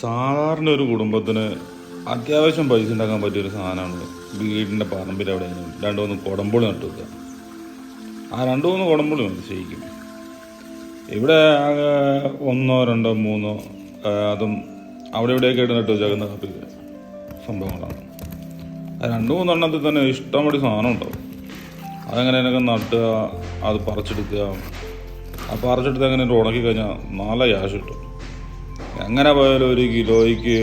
സാധാരണ ഒരു കുടുംബത്തിന് അത്യാവശ്യം പൈസ ഉണ്ടാക്കാൻ പറ്റിയൊരു സാധനമാണ് വീടിന്റെ പറമ്പിൽ അവിടെ രണ്ട് മൂന്ന് കുടമ്പുളി നട്ടു വെക്കുക. ആ രണ്ട് മൂന്ന് കുടമ്പുളി ഉണ്ട് ശരിക്കും. ഇവിടെ ആകെ ഒന്നോ രണ്ടോ മൂന്നോ അതും അവിടെ ഇവിടെയൊക്കെ ആയിട്ട് നട്ടു വെച്ചേക്കുന്ന കാപ്പി സംഭവങ്ങളാണ്. ആ രണ്ട് മൂന്നെണ്ണത്തിൽ തന്നെ ഇഷ്ടംപടി സാധനം ഉണ്ടാവും. അതെങ്ങനെ അതിനൊക്കെ നട്ടുക അത് പറിച്ചെടുക്കുക ആ പറിച്ചെടുത്ത് അങ്ങനെ ഉണക്കി കഴിഞ്ഞാൽ നല്ല ക്യാഷ് കിട്ടും. എങ്ങനെ പോയാലും ഒരു കിലോയ്ക്ക്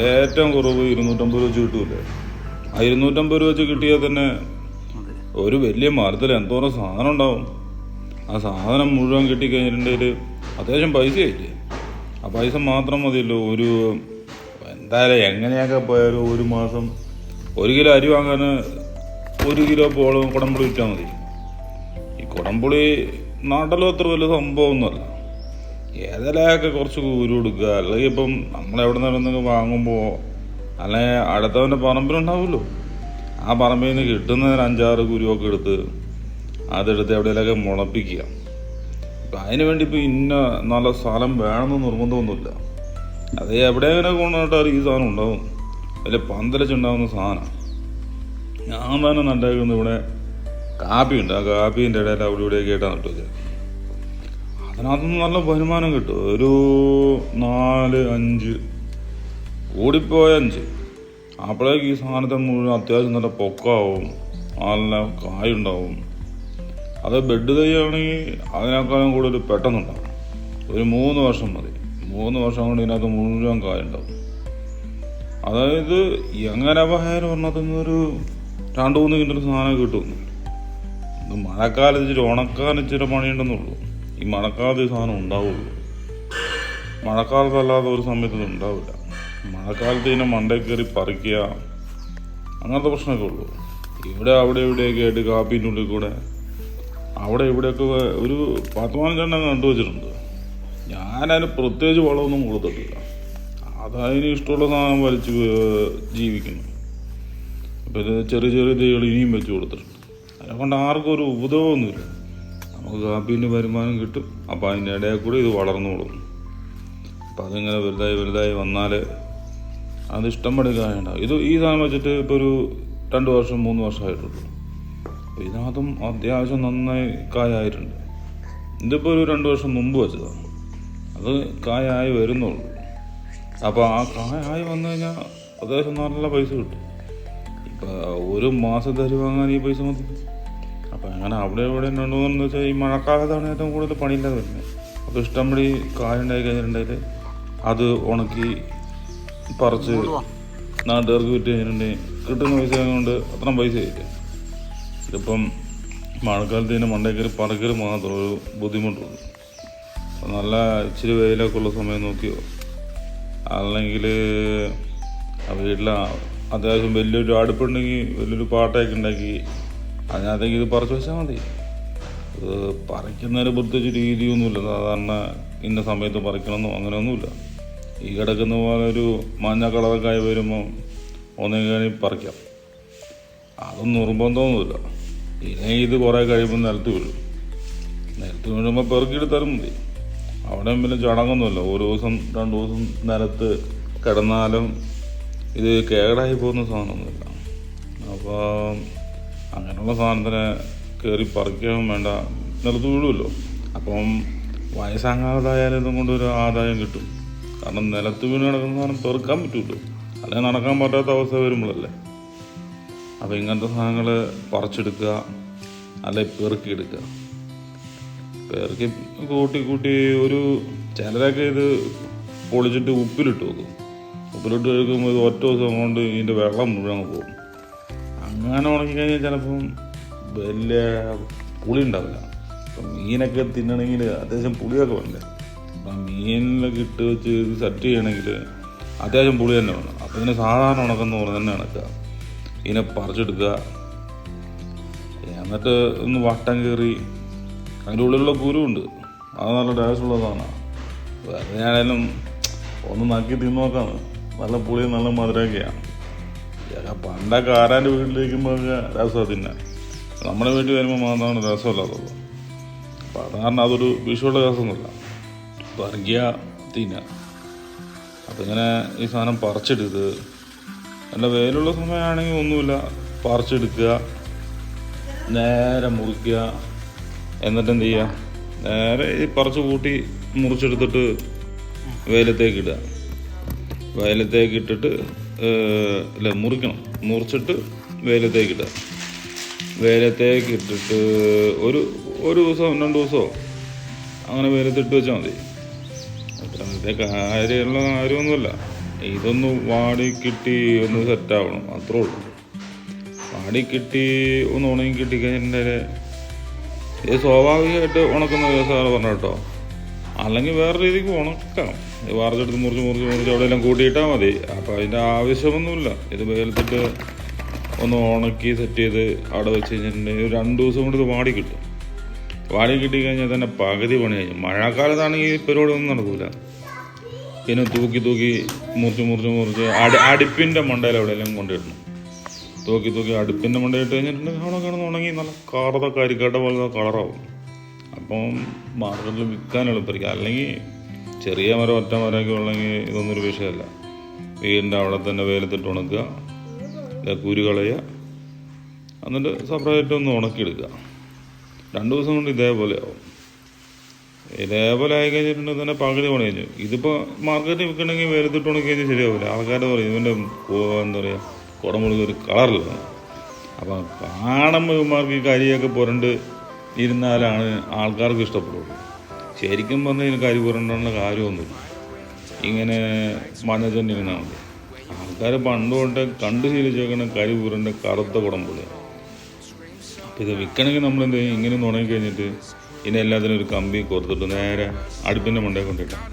ഏറ്റവും കുറവ് ഇരുന്നൂറ്റമ്പത് രൂപ വെച്ച് കിട്ടൂലേ ആ ഇരുന്നൂറ്റമ്പത് രൂപ വെച്ച് കിട്ടിയാൽ തന്നെ ഒരു വലിയ മരത്തിൽ എന്തോരം സാധനം ഉണ്ടാവും. ആ സാധനം മുഴുവൻ കിട്ടിക്കഴിഞ്ഞിട്ടുണ്ടെങ്കിൽ അത്യാവശ്യം പൈസ ആയില്ലേ ആ പൈസ മാത്രം മതിയല്ലോ. ഒരു എന്തായാലും എങ്ങനെയൊക്കെ പോയാലും ഒരു മാസം ഒരു കിലോ അരി വാങ്ങാൻ ഒരു കിലോ പോളും കുടംപുളി വിറ്റാൽ മതി. ഈ കുടംപുളി നാട്ടിലും അത്ര വലിയ സംഭവമൊന്നുമല്ല. ഏതെങ്കിലുമൊക്കെ കുറച്ച് കൂരി കൊടുക്കുക. അല്ലെങ്കിൽ ഇപ്പം നമ്മളെവിടെ നിന്നെങ്കിലും വാങ്ങുമ്പോൾ അല്ലെങ്കിൽ അടുത്തവന്റെ പറമ്പിലുണ്ടാവുമല്ലോ ആ പറമ്പിൽ നിന്ന് കിട്ടുന്നതിന് അഞ്ചാറ് കുരുവൊക്കെ എടുത്ത് അതെടുത്ത് എവിടെയെങ്കിലൊക്കെ മുളപ്പിക്കുക. ഇപ്പം അതിന് വേണ്ടി ഇപ്പം ഇന്ന നല്ല സ്ഥലം വേണമെന്ന് നിർബന്ധമൊന്നുമില്ല. അത് എവിടെയെങ്കിലും കൊണ്ടുപോയിട്ടാൽ ഈ സാധനം ഉണ്ടാവും. വലിയ പന്തലച്ചുണ്ടാവുന്ന സാധനം. ഞാൻ തന്നെ നട്ടേക്കുന്നത് ഇവിടെ കാപ്പിയുണ്ട് ആ കാപ്പീന്റെ ഇടയിൽ അവിടെ ഇവിടെയൊക്കെ ആയിട്ടാണ് നട്ടു വെച്ചത് അതിനകത്തുനിന്ന് നല്ല വരുമാനം കിട്ടും. ഒരു നാല് അഞ്ച്. കൂടിപ്പോയ അഞ്ച്. അപ്പോഴേക്ക് ഈ സാധനത്തെ മുഴുവൻ അത്യാവശ്യം നല്ല പൊക്കാവും. നല്ല കായുണ്ടാവും. അത് ബെഡ് തൈയാണെങ്കിൽ അതിനേക്കാളും കൂടുതൽ പെട്ടെന്നുണ്ടാവും. ഒരു മൂന്ന് വർഷം മതി. മൂന്ന് വർഷം കൊണ്ട് ഇതിനകത്ത് മുഴുവൻ കായുണ്ടാവും. അതായത് എങ്ങനെ പോയാലും ഒരെണ്ണത്തിൽ ഒരു രണ്ട് മൂന്ന് കിൻഡൽ സാധനം കിട്ടും മഴക്കാലത്ത് ഇച്ചിരി ഉണക്കാൻ ഇച്ചിരി പണിയുണ്ടെന്നുള്ളൂ. ഈ മഴക്കാലത്ത് ഈ സാധനം ഉണ്ടാവുള്ളൂ. മഴക്കാലത്തല്ലാതെ ഒരു സമയത്ത് ഇത് ഉണ്ടാവില്ല. മഴക്കാലത്ത് ഇതിനെ മണ്ടയിൽ കയറി പറിക്കുക അങ്ങനത്തെ പ്രശ്നമൊക്കെ ഉള്ളൂ. ഇവിടെ അവിടെ ഇവിടെയൊക്കെ ആയിട്ട് കാപ്പീന്റെ ഉള്ളിൽ കൂടെ അവിടെ ഇവിടെയൊക്കെ ഒരു പത്ത് പതിനഞ്ചെണ്ണം കണ്ടുവച്ചിട്ടുണ്ട് ഞാനതിന് പ്രത്യേകിച്ച് വളമൊന്നും കൊടുത്തിട്ടില്ല. അതതിന് ഇഷ്ടമുള്ള സാധനം വലിച്ച് ജീവിക്കുന്നു. അപ്പോൾ ഇത് ചെറിയ ചെറിയ തൈകൾ ഇനിയും വെച്ച് കൊടുത്തിട്ടുണ്ട്. അതിനെ കൊണ്ട് ആർക്കും ഒരു ഉപദ്രവമൊന്നുമില്ല. നമുക്ക് കാപ്പീന്റെ വരുമാനം കിട്ടും. അപ്പോൾ അതിന്റെ ഇടയിൽ കൂടി ഇത് വളർന്നോളും അപ്പം അതിങ്ങനെ വലുതായി വലുതായി വന്നാൽ അത് ഇഷ്ടംപടി കായുണ്ടാവും ഇത് ഈ സാധനം വെച്ചിട്ട് ഇപ്പോൾ ഒരു രണ്ട് വർഷം മൂന്ന് വർഷമായിട്ടുള്ളൂ അപ്പോൾ ഇതിനകത്തും അത്യാവശ്യം നന്നായി കായായിട്ടുണ്ട് ഇതിപ്പോൾ ഒരു രണ്ട് വർഷം മുമ്പ് വെച്ചതാണ് അത് കായായി വരുന്നുള്ളൂ. അപ്പോൾ ആ കായായി വന്നു കഴിഞ്ഞാൽ അത്യാവശ്യം നല്ല പൈസ കിട്ടും. ഇപ്പം ഒരു മാസത്തെ അരി വാങ്ങാൻ ഈ പൈസ മതി. അപ്പം അങ്ങനെ അവിടെ ഇവിടെ ഉണ്ടോയെന്ന് വെച്ചാൽ ഈ മഴക്കാലത്താണ് ഏറ്റവും കൂടുതൽ പണിയില്ലാതെ വരുന്നത്. അപ്പോൾ ഇഷ്ടംപടി കായുണ്ടായി കഴിഞ്ഞിട്ടുണ്ടെങ്കിൽ അത് ഉണക്കി പറിച്ച് നാട്ടുകാർക്ക് വിറ്റ് കഴിഞ്ഞിട്ടുണ്ടെങ്കിൽ കിട്ടുന്ന പൈസ കൊണ്ട് അത്രയും പൈസ ആയില്ല? ഇതിപ്പം മഴക്കാലത്ത് ഇതിന്റെ മണ്ടേക്കറി കയറി പറക്കൽ മാത്രം ഒരു ബുദ്ധിമുട്ടുള്ളൂ അപ്പം നല്ല ഇച്ചിരി വെയിലൊക്കെ ഉള്ള സമയം നോക്കിയോ? അല്ലെങ്കിൽ വീട്ടിൽ അത്യാവശ്യം വലിയൊരു അടുപ്പുണ്ടെങ്കിൽ വലിയൊരു പാട്ടയൊക്കെ ഉണ്ടാക്കി അതിനകത്തേക്ക് ഇത് പറിച്ചു വെച്ചാൽ മതി. പറിക്കുന്നതിന് പ്രത്യേകിച്ച് രീതിയൊന്നുമില്ല. സാധാരണ ഇന്ന സമയത്ത് പറിക്കണമെന്നോ അങ്ങനെയൊന്നുമില്ല. ഈ കിടക്കുന്ന പോലെ ഒരു മഞ്ഞ കളറൊക്കെ ആയി വരുമ്പോൾ ഒന്നെങ്കിൽ പറിക്കാം. അതൊന്നും നിർബന്ധമൊന്നുമില്ല. ഇനി ഇത് കുറേ കഴിയുമ്പോൾ നിലത്ത് വീഴും. നിലത്ത് വീഴുമ്പോൾ പെറുക്കിയെടുത്താലും മതി. അവിടെ പിന്നെ ചടങ്ങൊന്നുമില്ല. ഒരു ദിവസം രണ്ട് ദിവസം നിലത്ത് കിടന്നാലും ഇത് കേടായി പോകുന്ന സാധനമൊന്നുമില്ല. അപ്പോൾ അങ്ങനെയുള്ള സാധനത്തിനെ കയറി പറിക്കാൻ വേണ്ട. നിലത്ത് വീഴുമല്ലോ. അപ്പം വയസ്സാകാതായാലും ഇതും കൊണ്ട് ഒരു ആദായം കിട്ടും. കാരണം നിലത്ത് വീണ് കിടക്കുന്ന സാധനം പെറുക്കാൻ പറ്റുമല്ലോ അല്ലെങ്കിൽ നടക്കാൻ പറ്റാത്ത അവസ്ഥ വരുമ്പോഴല്ലേ. അപ്പോൾ ഇങ്ങനത്തെ സാധനങ്ങൾ പറിച്ചെടുക്കുക അല്ലെങ്കിൽ പെറുക്കിയെടുക്കുക. പെറുക്കി കൂട്ടി കൂട്ടി ഒരു ചിലരൊക്കെ ഇത് പൊളിച്ചിട്ട് ഉപ്പിലിട്ട് വെക്കും. ഉപ്പിലിട്ട് കഴിക്കുമ്പോൾ ഇത് ഒറ്റ ദിവസം കൊണ്ട് ഇതിന്റെ വെള്ളം മുഴുവൻ പോകും. അങ്ങനെ ഉണക്കി കഴിഞ്ഞാൽ ചിലപ്പം വലിയ പുളി ഉണ്ടാവില്ല അപ്പം മീനൊക്കെ തിന്നണമെങ്കിൽ അത്യാവശ്യം പുളിയൊക്കെ വേണ്ടേ. അപ്പം മീനിലൊക്കെ ഇട്ട് വെച്ച് സെറ്റ് ചെയ്യണമെങ്കിൽ അത്യാവശ്യം പുളി തന്നെ വേണം. അപ്പം ഇതിന് സാധാരണ ഉണക്കെന്ന് പറഞ്ഞ് തന്നെ ഉണക്കുക ഇതിനെ പറിച്ചെടുക്കുക. എന്നിട്ട് ഒന്ന് വട്ടം കയറി അതിന്റെ ഉള്ളിലുള്ള കുരുണ്ട് അത് നല്ല ടേസ്റ്റ് ഉള്ളതാണ്. വേറെ ആണെങ്കിലും ഒന്ന് നക്കി തിന്നു നോക്കാണ്. നല്ല പുളി നല്ല മധുരമൊക്കെയാണ്. പണ്ടൊക്കെ ആരാന്റെ വീട്ടിലിരിക്കുമ്പോൾ രസം തിന്നാൻ. നമ്മുടെ വീട്ടിൽ വരുമ്പോൾ മാത്രമാണ് രസമില്ലാത്തുള്ളൂ കാരണം അതൊരു വിഷുവുള്ള രസമൊന്നുമില്ല. വർഗീയ തിന്ന അപ്പം ഇങ്ങനെ ഈ സാധനം പറിച്ചെടുത്ത് നല്ല വേലുള്ള സമയമാണെങ്കിൽ ഒന്നുമില്ല. പറിച്ചെടുക്കുക നേരെ മുറിക്കുക എന്നിട്ട് എന്ത് ചെയ്യുക? നേരെ ഈ പറിച്ച് കൂട്ടി മുറിച്ചെടുത്തിട്ട് വെയിലത്തേക്ക് ഇടുക. വെയിലത്തേക്ക് ഇട്ടിട്ട് ഇല്ല മുറിക്കണം. മുറിച്ചിട്ട് വെയിലത്തേക്ക് ഇടുക. വെയിലത്തേക്ക് ഇട്ടിട്ട് ഒരു ഒരു ദിവസം രണ്ട് ദിവസമോ അങ്ങനെ വെയിലത്തിട്ട് വെച്ചാൽ മതി. അത്രത്തെ കാര്യമുള്ള കാര്യമൊന്നുമല്ല. ഇതൊന്ന് വാടി കിട്ടി ഒന്ന് സെറ്റാവണം അത്രേ ഉള്ളൂ. വാടി കിട്ടി ഒന്ന് ഉണങ്ങി കിട്ടി കഴിഞ്ഞിട്ടുണ്ടെങ്കിൽ ഇത് സ്വാഭാവികമായിട്ട് ഉണക്കുന്ന ദിവസമാണ് പറഞ്ഞ കേട്ടോ. അല്ലെങ്കിൽ വേറെ രീതിക്ക് ഉണക്കാം വാർച്ചെടുത്ത് മുറിച്ച് മുറിച്ച് മുറിച്ച് അവിടെയെല്ലാം കൂട്ടിയിട്ടാൽ മതി. അപ്പോൾ അതിന്റെ ആവശ്യമൊന്നുമില്ല. ഇത് വെയിലത്തിട്ട് ഒന്ന് ഉണക്കി സെറ്റ് ചെയ്ത് അവിടെ വെച്ച് കഴിഞ്ഞിട്ടുണ്ടെങ്കിൽ രണ്ട് ദിവസം കൊണ്ട് ഇത് വാടി കിട്ടും. വാടി കിട്ടി കഴിഞ്ഞാൽ തന്നെ പകുതി പണി കഴിഞ്ഞു. മഴക്കാലത്താണെങ്കിൽ പരിപാടി ഒന്നും നടക്കില്ല പിന്നെ തൂക്കി തൂക്കി മുറിച്ച് മുറിച്ച് മുറിച്ച് അടി അടുപ്പിന്റെ മണ്ടയിൽ എവിടെയെല്ലാം കൊണ്ടിടണം. തൂക്കി തൂക്കി അടുപ്പിന്റെ മണ്ടയിട്ട് കഴിഞ്ഞിട്ടുണ്ടെങ്കിൽ അവിടെ കിടന്ന് ഉണങ്ങി നല്ല കറുത കരിക്കട്ട പോലെ കളറാവും. അപ്പം മാർക്കറ്റിൽ വിൽക്കാൻ എളുപ്പമായിരിക്കും അല്ലെങ്കിൽ ചെറിയ മരം ഒറ്റ മരമൊക്കെ ഉള്ളെങ്കിൽ ഇതൊന്നും ഒരു വിഷയമല്ല. വീടിന്റെ അവിടെ തന്നെ വെയിലത്തിട്ട് ഉണക്കുക കുരു കളയുക എന്നിട്ട് സെപ്പറേറ്റ് ഒന്ന് ഉണക്കിയെടുക്കുക. രണ്ട് ദിവസം കൊണ്ട് ഇതേപോലെ ആവും. ഇതേപോലെ ആയി കഴിഞ്ഞിട്ടുണ്ടെങ്കിൽ തന്നെ പകുതി പണി കഴിഞ്ഞു. ഇതിപ്പോൾ മാർക്കറ്റിൽ വിൽക്കണമെങ്കിൽ വെയിലത്തിട്ട് ഉണക്കി കഴിഞ്ഞാൽ ശരിയാവില്ല. ആൾക്കാർ പറയും ഇവന്റെ എന്താ പറയുക കുടമുളക് ഒരു കളറില്ല. അപ്പം കാണുമ്പോൾ ഇവന്മാർക്ക് ഈ കരിയൊക്കെ പുരണ്ട് ഇരുന്നാലാണ് ആൾക്കാർക്ക് ഇഷ്ടപ്പെടുള്ളൂ. ശരിക്കും പറഞ്ഞാൽ ഇതിന് കരി കാര്യമൊന്നുമില്ല. ഇങ്ങനെ മഞ്ഞ തന്നെ ഇരുന്നാൽ മതി ആൾക്കാർ പണ്ട് തൊട്ട് കണ്ടു ശീലിച്ചേക്കണ കരി പുരണ്ട കറുത്ത കുടമ്പുള്ള അപ്പം ഇത് വിൽക്കണമെങ്കിൽ നമ്മൾ എന്ത് ചെയ്യും ഇങ്ങനെ ഒന്ന് ഉണങ്ങി കഴിഞ്ഞിട്ട് എല്ലാത്തിനും ഒരു കമ്പി കൊടുത്തിട്ട് നേരെ അടുപ്പിന്റെ മണ്ടേ കൊണ്ടിട്ടാം.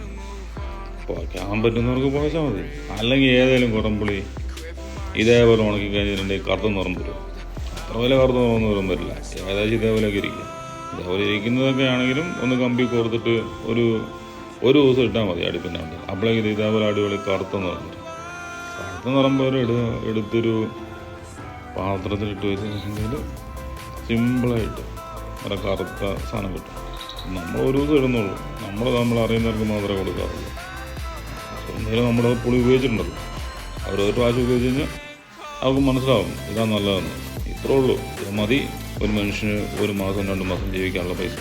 പോയ്ക്കാൻ പറ്റുന്നവർക്ക് പോയച്ചാൽ മതി. അല്ലെങ്കിൽ ഏതെങ്കിലും കുടംപുളി ഇതേപോലെ ഉണക്കി കഴിഞ്ഞിട്ടുണ്ടെങ്കിൽ കറുത്ത നിറം വരും. അത്ര വലിയ കറുത്ത നിറമൊന്നും വരും വരില്ല ഏകദേശം ഇതേപോലെയൊക്കെ ഇരിക്കും. ഇതേപോലെ ഇരിക്കുന്നതൊക്കെ ആണെങ്കിലും ഒന്ന് കമ്പി കോർത്തിട്ട് ഒരു ഒരു ദിവസം ഇട്ടാൽ മതി അടുപ്പിന്റെ മണ്ടയിൽ അപ്പോഴേക്ക് ഇത് ഇതേപോലെ അടിപൊളി കറുത്ത നിറം വരും കറുത്ത നിറം പോലെ എടു എടുത്തൊരു പാത്രത്തിലിട്ട് വെച്ചിട്ടുണ്ടെങ്കിൽ സിമ്പിളായിട്ട് നല്ല കറുത്ത സാധനം കിട്ടും. നമ്മൾ ഒരു ദിവസം ഇടുന്നുള്ളൂ. നമ്മൾ നമ്മൾ അറിയുന്നവർക്ക് മാത്രമേ കൊടുക്കാറുള്ളൂ. എന്തെങ്കിലും നമ്മുടെ പുളി ഉപയോഗിച്ചിട്ടുണ്ടല്ലോ. അവർ ഒരു പ്രാവശ്യം ഉപയോഗിച്ച് കഴിഞ്ഞാൽ അവർക്ക് മനസ്സിലാവും ഇതാ നല്ലതെന്ന്. ഇത്രേ ഉള്ളൂ. ഇത് മതി. ഒരു മനുഷ്യന് ഒരു മാസം രണ്ട് മാസം ജീവിക്കാനുള്ള പൈസ.